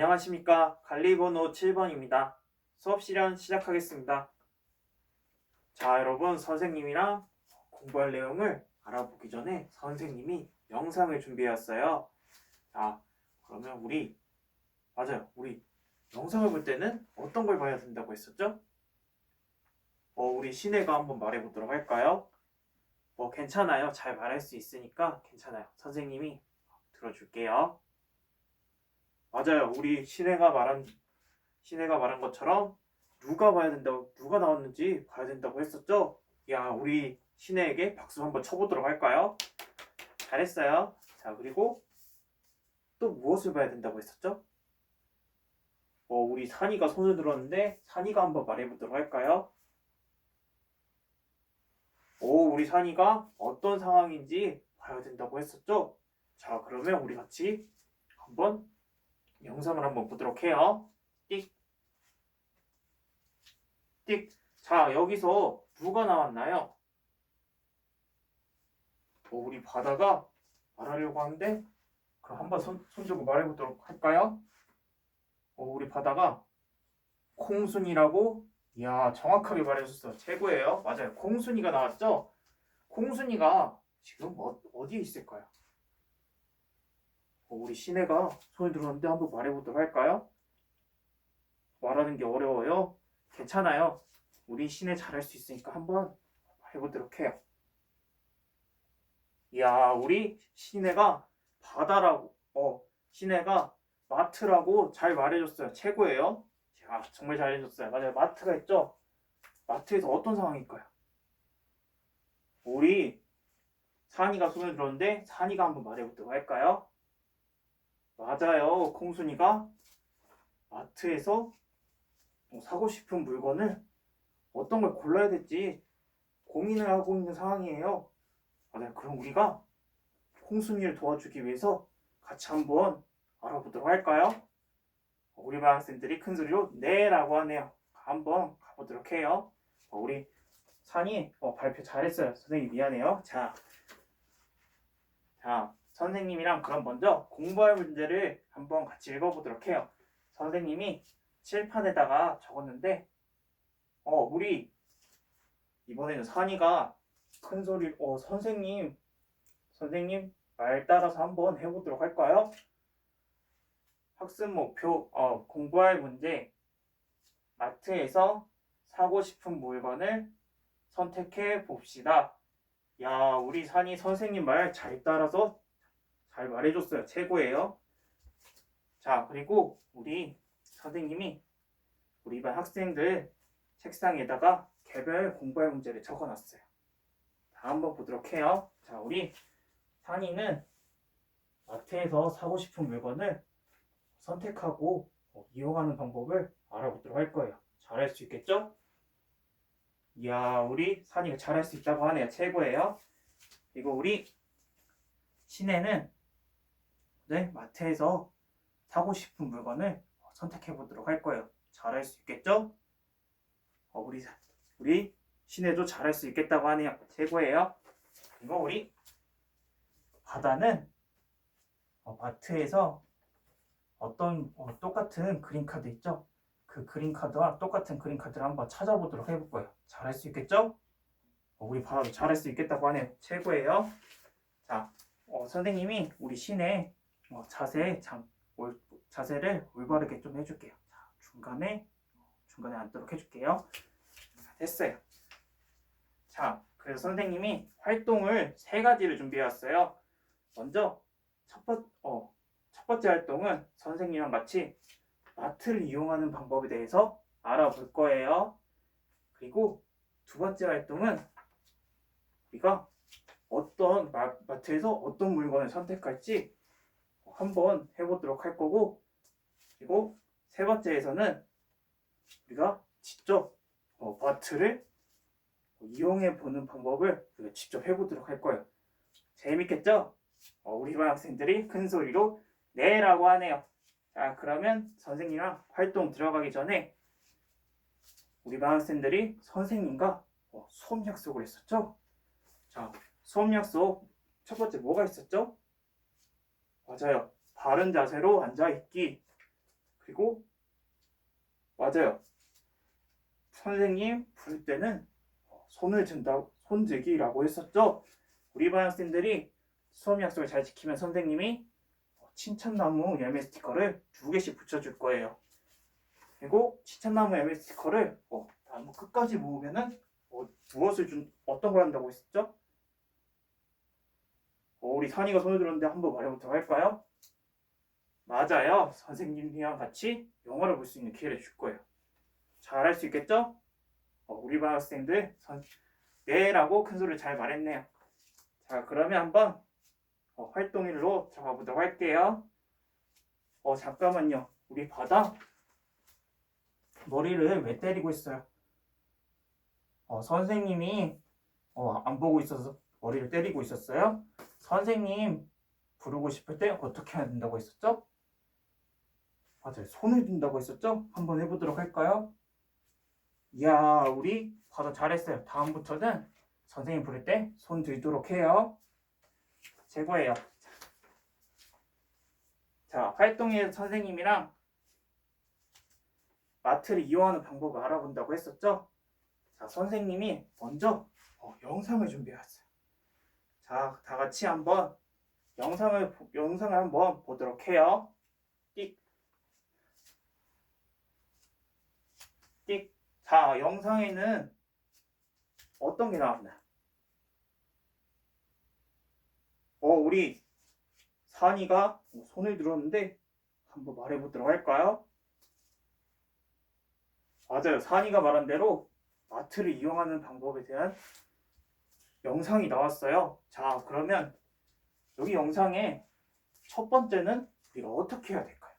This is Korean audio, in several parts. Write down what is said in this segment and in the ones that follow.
안녕하십니까. 관리번호 7번입니다. 수업 실현 시작하겠습니다. 자, 여러분, 선생님이랑 공부할 내용을 알아보기 전에 선생님이 영상을 준비했어요. 자, 그러면 우리, 맞아요. 우리 영상을 볼 때는 어떤 걸 봐야 된다고 했었죠? 어, 우리 신혜가 한번 말해보도록 할까요? 뭐, 괜찮아요. 잘 말할 수 있으니까 괜찮아요. 선생님이 들어줄게요. 맞아요. 우리 신혜가 말한 신혜가 말한 것처럼 누가 봐야 된다고 누가 나왔는지 봐야 된다고 했었죠? 야, 우리 신혜에게 박수 한번 쳐보도록 할까요? 잘했어요. 자, 그리고 또 무엇을 봐야 된다고 했었죠? 어, 우리 산이가 손을 들었는데 산이가 한번 말해보도록 할까요? 오, 우리 산이가 어떤 상황인지 봐야 된다고 했었죠? 자, 그러면 우리 같이 한번 영상을 한번 보도록 해요. 띡. 띡. 자, 여기서 누가 나왔나요? 어, 우리 바다가 말하려고 하는데, 그럼 한번 손, 손 들고 말해보도록 할까요? 어, 우리 바다가 콩순이라고, 이야, 정확하게 말해줬어. 최고예요. 맞아요. 콩순이가 나왔죠? 콩순이가 지금 어, 어디에 있을까요? 어, 우리 신혜가 손을 들었는데 한번 말해보도록 할까요? 말하는 게 어려워요? 괜찮아요. 우리 신혜 잘할 수 있으니까 한번 해보도록 해요. 이야, 우리 신혜가 바다라고, 어, 신혜가 마트라고 잘 말해줬어요. 최고예요. 자, 정말 잘해줬어요. 맞아요. 마트가 있죠? 마트에서 어떤 상황일까요? 우리 산이가 손을 들었는데 산이가 한번 말해보도록 할까요? 맞아요. 콩순이가 마트에서 뭐 사고 싶은 물건을 어떤 걸 골라야 될지 고민을 하고 있는 상황이에요. 맞아요. 그럼 우리가 콩순이를 도와주기 위해서 같이 한번 알아보도록 할까요? 우리 반 학생들이 큰 소리로 네라고 하네요. 한번 가보도록 해요. 어, 우리 산이 어, 발표 잘했어요. 선생님 미안해요. 자, 자 선생님이랑 그럼 먼저 공부할 문제를 한번 같이 읽어보도록 해요. 선생님이 칠판에다가 적었는데, 어, 우리 이번에는 산이가 큰 소리, 어, 선생님, 선생님 말 따라서 한번 해보도록 할까요? 학습 목표, 어, 공부할 문제, 마트에서 사고 싶은 물건을 선택해 봅시다. 야, 우리 산이 선생님 말 잘 따라서 잘 말해줬어요. 최고예요. 자, 그리고 우리 선생님이 우리 반 학생들 책상에다가 개별 공부할 문제를 적어놨어요. 다 한번 보도록 해요. 자, 우리 산이는 마트에서 사고 싶은 물건을 선택하고 어, 이용하는 방법을 알아보도록 할 거예요. 잘할 수 있겠죠? 이야, 우리 산이가 잘할 수 있다고 하네요. 최고예요. 그리고 우리 신혜는 네, 마트에서 사고 싶은 물건을 선택해 보도록 할 거예요. 잘할 수 있겠죠? 어, 우리 우리 신혜도 잘할 수 있겠다고 하네요. 최고예요. 그리고 우리 바다는 어, 마트에서 어떤 어, 똑같은 그림 카드 있죠? 그 그림 카드와 똑같은 그림 카드를 한번 찾아보도록 해볼 거예요. 잘할 수 있겠죠? 어, 우리 바다도 잘할 수 있겠다고 하네요. 최고예요. 자, 어, 선생님이 우리 신의 어, 자세 장, 올, 자세를 올바르게 좀 해줄게요. 자, 중간에 중간에 앉도록 해줄게요. 자, 됐어요. 자, 그래서 선생님이 활동을 세 가지를 준비해왔어요. 먼저 첫, 번, 어, 첫 번째 활동은 선생님이랑 같이 마트를 이용하는 방법에 대해서 알아볼 거예요. 그리고 두 번째 활동은 우리가 어떤 마, 마트에서 어떤 물건을 선택할지 한번 해보도록 할 거고 그리고 세 번째에서는 우리가 직접 어, 마트를 이용해 보는 방법을 우리가 직접 해보도록 할 거예요. 재밌겠죠? 어, 우리 반 학생들이 큰 소리로 네라고 하네요. 자, 그러면 선생님이랑 활동 들어가기 전에 우리 반 학생들이 선생님과 어, 수업 약속을 했었죠? 자, 수업 약속 첫 번째 뭐가 있었죠? 맞아요. 바른 자세로 앉아 있기. 그리고 맞아요. 선생님 부를 때는 어, 손을 든다, 손 들기라고 했었죠. 우리 반 학생들이 수업 약속을 잘 지키면 선생님이 어, 칭찬나무 열매 스티커를 두 개씩 붙여줄 거예요. 그리고 칭찬나무 열매 스티커를 어, 나무 끝까지 모으면은 어, 무엇을 준 어떤 걸 한다고 했었죠? 어, 우리 산이가 손을 들었는데 한번 말해보도록 할까요? 맞아요. 선생님이랑 같이 영화를 볼 수 있는 기회를 줄 거예요. 잘할 수 있겠죠? 어, 우리 반 학생들 선, 네라고 큰 소리를 잘 말했네요. 자, 그러면 한번 어, 활동일로 잡아보도록 할게요. 어, 잠깐만요. 우리 바다 머리를 왜 때리고 있어요? 어, 선생님이 어, 안 보고 있어서 머리를 때리고 있었어요. 선생님 부르고 싶을 때 어떻게 해야 된다고 했었죠? 맞아요. 손을 든다고 했었죠? 한번 해보도록 할까요? 이야, 우리 바다 잘했어요. 다음부터는 선생님 부를 때 손 들도록 해요. 최고예요. 자, 활동에 선생님이랑 마트를 이용하는 방법을 알아본다고 했었죠? 자, 선생님이 먼저 어, 영상을 준비했어요. 자, 다 같이 한번 영상을 보- 영상을 한번 보도록 해요. 띡. 띡. 자, 영상에는 어떤 게 나왔나요? 어, 우리 산이가 손을 들었는데 한번 말해 보도록 할까요? 맞아요. 산이가 말한 대로 마트를 이용하는 방법에 대한 영상이 나왔어요. 자, 그러면 여기 영상에 첫 번째는 우리가 어떻게 해야 될까요?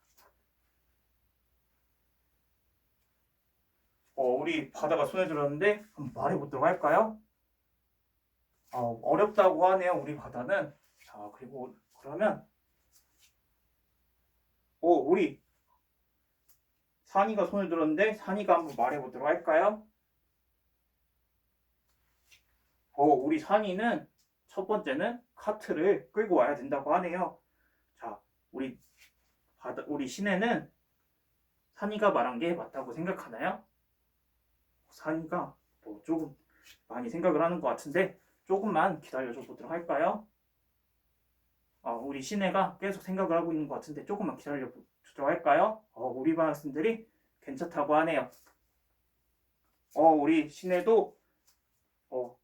어, 우리 바다가 손에 들었는데 한번 말해보도록 할까요? 어, 어렵다고 하네요, 우리 바다는. 자, 그리고 그러면 오, 우리 산이가 손을 들었는데 산이가 한번 말해보도록 할까요? 어, 우리 산이는 첫 번째는 카트를 끌고 와야 된다고 하네요. 자, 우리 바다, 우리 시내는 산이가 말한 게 맞다고 생각하나요? 산이가 뭐 조금 많이 생각을 하는 것 같은데 조금만 기다려줘 보도록 할까요? 어, 우리 시내가 계속 생각을 하고 있는 것 같은데 조금만 기다려 보도록 할까요? 어, 우리 반 학생들이 괜찮다고 하네요. 어, 우리 시내도 어,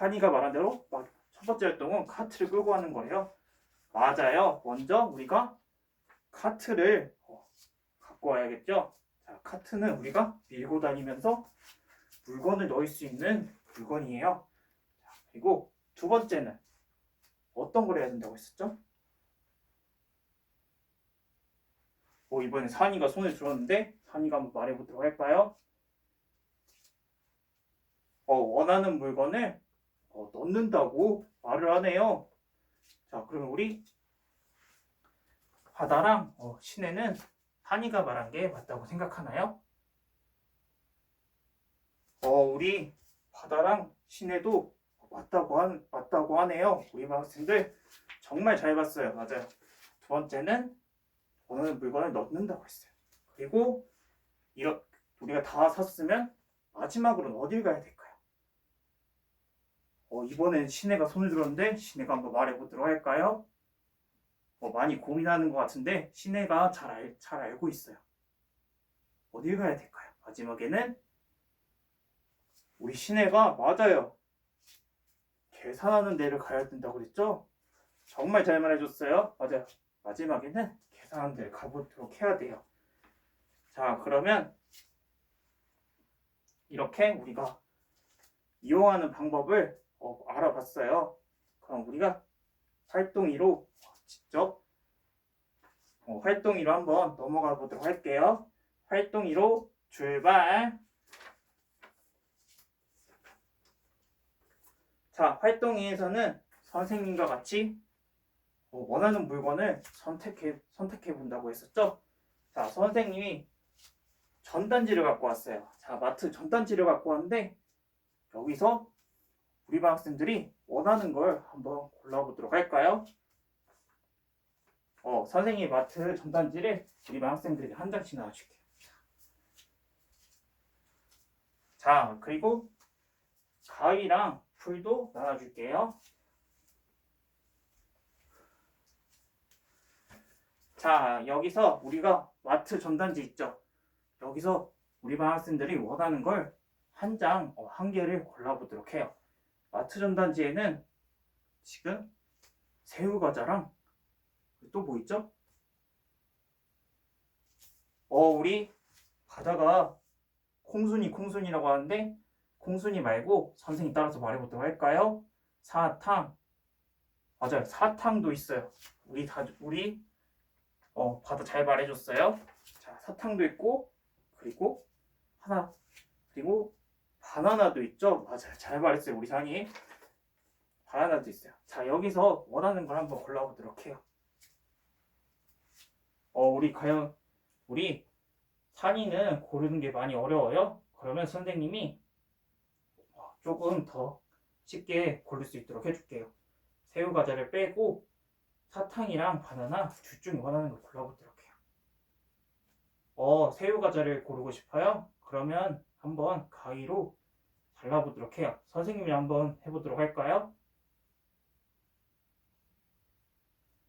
산이가 말한 대로 막첫 번째 활동은 카트를 끌고 가는 거예요. 맞아요. 먼저 우리가 카트를 어, 갖고 와야겠죠. 자, 카트는 우리가 밀고 다니면서 물건을 넣을 수 있는 물건이에요. 자, 그리고 두 번째는 어떤 걸 해야 된다고 했었죠? 어, 이번에 산이가 손을 들었는데 산이가 한번 말해보도록 할까요? 어, 원하는 물건을 어, 넣는다고 말을 하네요. 자, 그러면 우리 바다랑 어, 시내는 산이가 말한 게 맞다고 생각하나요? 어, 우리 바다랑 시내도 맞다고 한 맞다고 하네요. 우리 반 학생들 정말 잘 봤어요. 맞아요. 두 번째는 원하는 물건을 넣는다고 했어요. 그리고 이렇 우리가 다 샀으면 마지막으로는 어딜 가야 될까요? 어, 이번엔 시내가 손을 들었는데 시내가 한번 말해보도록 할까요? 어, 많이 고민하는 것 같은데 시내가 잘, 알, 잘 알고 있어요. 어딜 가야 될까요? 마지막에는 우리 시내가 맞아요. 계산하는 데를 가야 된다고 그랬죠? 정말 잘 말해줬어요. 맞아요. 마지막에는 계산하는 데를 가보도록 해야 돼요. 자, 그러면 이렇게 우리가 이용하는 방법을 어, 알아봤어요. 그럼 우리가 활동이로 직접 어, 활동이로 한번 넘어가 보도록 할게요. 활동이로 출발. 자, 활동이에서는 선생님과 같이 어, 원하는 물건을 선택해 선택해 본다고 했었죠. 자, 선생님이 전단지를 갖고 왔어요. 자, 마트 전단지를 갖고 왔는데 여기서 우리 반 학생들이 원하는 걸 한번 골라보도록 할까요? 어, 어, 선생님이 마트 전단지를 우리 반 학생들에게 한 장씩 나눠줄게요. 자, 그리고 가위랑 풀도 나눠줄게요. 자, 여기서 우리가 마트 전단지 있죠? 여기서 우리 반 학생들이 원하는 걸 한 장, 어, 한 개를 골라보도록 해요. 마트 전단지에는 지금 새우 과자랑 또 뭐 있죠? 어, 우리 바다가 콩순이 콩순이라고 하는데 콩순이 말고 선생님 따라서 말해보도록 할까요? 사탕 맞아요 사탕도 있어요 우리 다 우리 어 바다 잘 말해줬어요 자 사탕도 있고 그리고 하나 그리고 바나나도 있죠 맞아요 잘 말했어요 우리 산이 바나나도 있어요 자 여기서 원하는 걸 한번 골라보도록 해요 어 우리 과연 우리 산이는 고르는 게 많이 어려워요 그러면 선생님이 어, 조금 더 쉽게 고를 수 있도록 해줄게요. 새우 과자를 빼고 사탕이랑 바나나 둘 중에 원하는 걸 골라보도록 해요. 어, 새우 과자를 고르고 싶어요? 그러면 한번 가위로 잘라보도록 해요. 선생님이 한번 해보도록 할까요?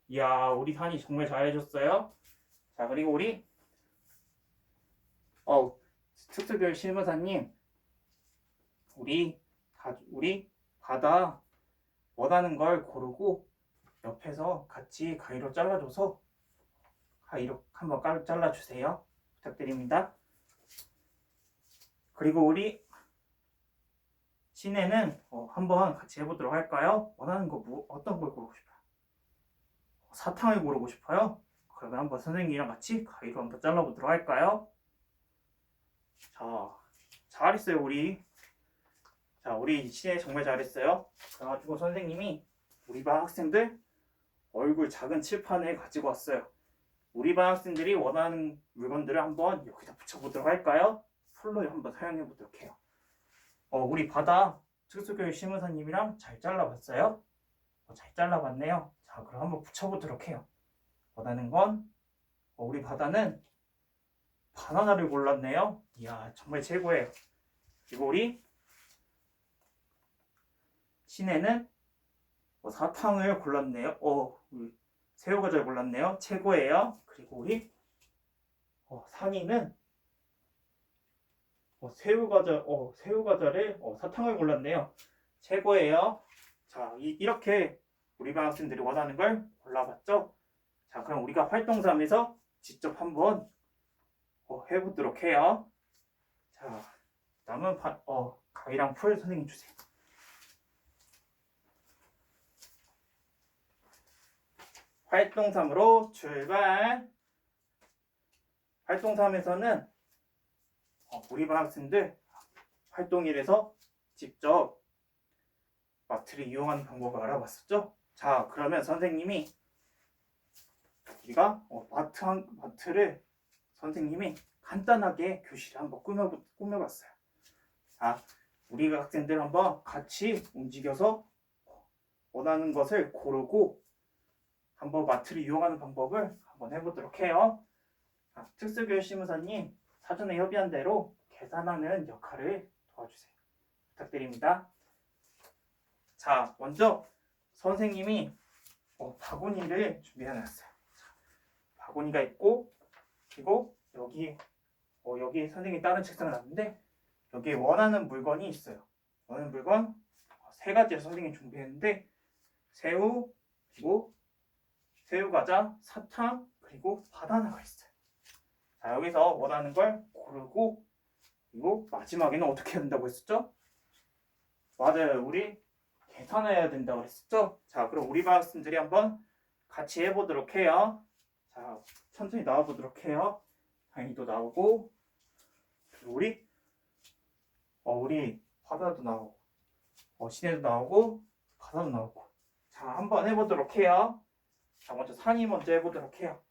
이야, 우리 산이 정말 잘해줬어요. 자, 그리고 우리 어, 특수교육 실무사님 우리 다 우리 바다 원하는 걸 고르고 옆에서 같이 가위로 잘라줘서 가위로 한번 깔- 잘라주세요. 부탁드립니다. 그리고 우리 신혜는 어, 한번 같이 해보도록 할까요? 원하는 거 뭐, 어떤 걸 고르고 싶어요? 사탕을 고르고 싶어요? 그러면 한번 선생님이랑 같이 가위로 한번 잘라보도록 할까요? 자, 잘했어요 우리. 자, 우리 신혜 정말 잘했어요. 그래가지고 선생님이 우리 반 학생들 얼굴 작은 칠판을 가지고 왔어요. 우리 반 학생들이 원하는 물건들을 한번 여기다 붙여보도록 할까요? 풀로 한번 사용해 보도록 해요. 어, 우리 바다 특수교육 실무사님이랑 잘 잘라봤어요? 어, 잘 잘라봤네요. 자, 그럼 한번 붙여보도록 해요. 원하는 건 어, 우리 바다는 바나나를 골랐네요. 이야, 정말 최고예요. 그리고 우리 신혜는 어, 사탕을 골랐네요. 어, 우리 새우 과자를 골랐네요. 최고예요. 그리고 우리 어, 산이는 어, 새우 과자, 어, 새우 과자를 어, 사탕을 골랐네요. 최고예요. 자, 이, 이렇게 우리 반 학생들이 원하는 걸 골라봤죠? 자, 그럼 우리가 활동 3에서 직접 한번 어, 해보도록 해요. 자, 남은 바, 어, 가위랑 풀 선생님 주세요. 활동 3으로 출발. 활동 3에서는 어, 우리 반 학생들 활동 1에서 직접 마트를 이용하는 방법을 알아봤었죠? 자, 그러면 선생님이 우리가 어, 마트 한, 마트를 선생님이 간단하게 교실을 한번 꾸며, 꾸며봤어요. 자, 우리 학생들 한번 같이 움직여서 원하는 것을 고르고 한번 마트를 이용하는 방법을 한번 해보도록 해요. 자, 특수교육 실무사님 사전에 협의한 대로 계산하는 역할을 도와주세요. 부탁드립니다. 자, 먼저 선생님이 어, 바구니를 준비해놨어요. 자, 바구니가 있고 그리고 여기 어, 여기 선생님이 다른 책상을 놨는데 여기에 원하는 물건이 있어요. 원하는 물건 어, 세 가지를 선생님이 준비했는데 새우 그리고 새우 과자, 사탕 그리고 바나나가 있어요. 자 여기서 원하는 걸 고르고 그리고 마지막에는 어떻게 해야 된다고 했었죠? 맞아요. 우리 계산해야 된다고 그랬었죠? 자 그럼 우리 반 학생들이 한번 같이 해보도록 해요. 자 천천히 나와보도록 해요. 다행히도 나오고 그리고 우리 어 우리 바다도 나오고 어 시내도 나오고 바다도 나오고 자 한번 해보도록 해요. 자 먼저 산이 먼저 해보도록 해요.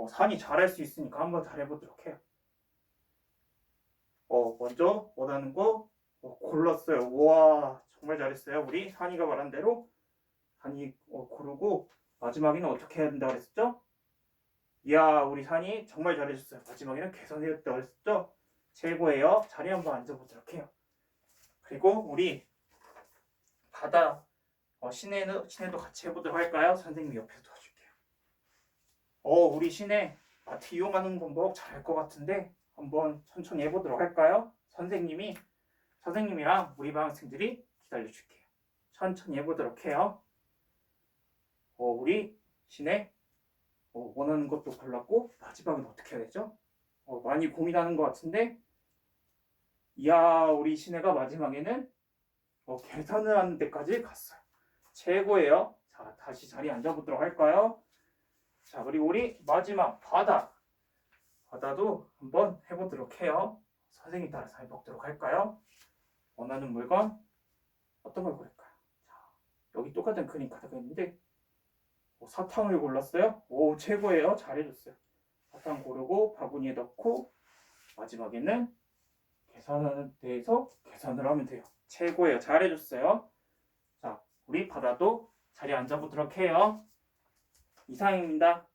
어 산이 잘할 수 있으니까 한번 잘 해보도록 해요. 어 먼저 원하는 거 어, 골랐어요. 와 정말 잘했어요. 우리 산이가 말한 대로 산이 어, 고르고 마지막에는 어떻게 해야 된다고 그랬었죠? 이야 우리 산이 정말 잘해줬어요. 마지막에는 개선해야 된다고 그랬었죠? 최고예요. 자리 한번 앉아보도록 해요. 그리고 우리 바다 어, 시내는 시내도 같이 해보도록 할까요? 선생님이 옆에서. 어 우리 시내 마트 이용하는 방법 잘할 것 같은데 한번 천천히 해보도록 할까요? 선생님이 선생님이랑 우리 반 학생들이 기다려줄게요. 천천히 해보도록 해요. 어, 우리 시내 어, 원하는 것도 골랐고 마지막은 어떻게 해야 되죠? 어, 많이 고민하는 것 같은데 이야 우리 시내가 마지막에는 어, 계산을 하는 데까지 갔어요. 최고예요. 자 다시 자리에 앉아보도록 할까요? 자 그리고 우리 마지막 바다 바다도 한번 해보도록 해요. 선생님 따라서 해보도록 할까요? 원하는 물건 어떤 걸 고를까요? 자 여기 똑같은 그림 카드가 있는데 어, 사탕을 골랐어요. 오 최고예요. 잘해줬어요. 사탕 고르고 바구니에 넣고 마지막에는 계산하는 데에서 계산을 하면 돼요. 최고예요. 잘해줬어요. 자 우리 바다도 자리에 앉아보도록 해요. 이상입니다.